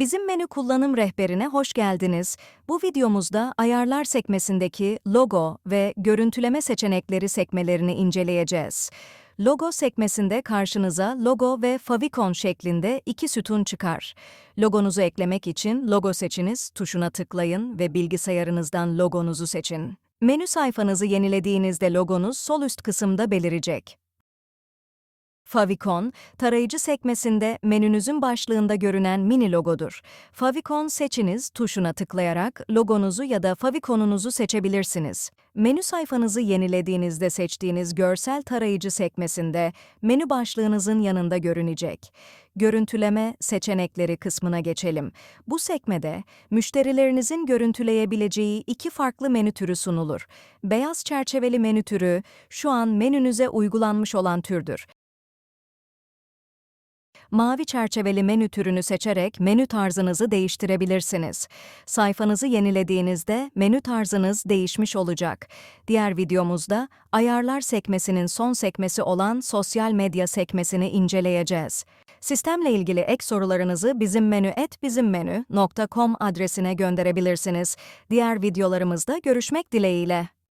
Bizim menü kullanım rehberine hoş geldiniz. Bu videomuzda ayarlar sekmesindeki logo ve görüntüleme seçenekleri sekmelerini inceleyeceğiz. Logo sekmesinde karşınıza logo ve favicon şeklinde iki sütun çıkar. Logonuzu eklemek için logo seçiniz tuşuna tıklayın ve bilgisayarınızdan logonuzu seçin. Menü sayfanızı yenilediğinizde logonuz sol üst kısımda belirecek. Favicon, tarayıcı sekmesinde menünüzün başlığında görünen mini logodur. Favicon seçiniz tuşuna tıklayarak logonuzu ya da favikonunuzu seçebilirsiniz. Menü sayfanızı yenilediğinizde seçtiğiniz görsel tarayıcı sekmesinde menü başlığınızın yanında görünecek. Görüntüleme seçenekleri kısmına geçelim. Bu sekmede müşterilerinizin görüntüleyebileceği iki farklı menü türü sunulur. Beyaz çerçeveli menü türü şu an menünüze uygulanmış olan türdür. Mavi çerçeveli menü türünü seçerek menü tarzınızı değiştirebilirsiniz. Sayfanızı yenilediğinizde menü tarzınız değişmiş olacak. Diğer videomuzda ayarlar sekmesinin son sekmesi olan sosyal medya sekmesini inceleyeceğiz. Sistemle ilgili ek sorularınızı bizim menü adresine gönderebilirsiniz. Diğer videolarımızda görüşmek dileğiyle.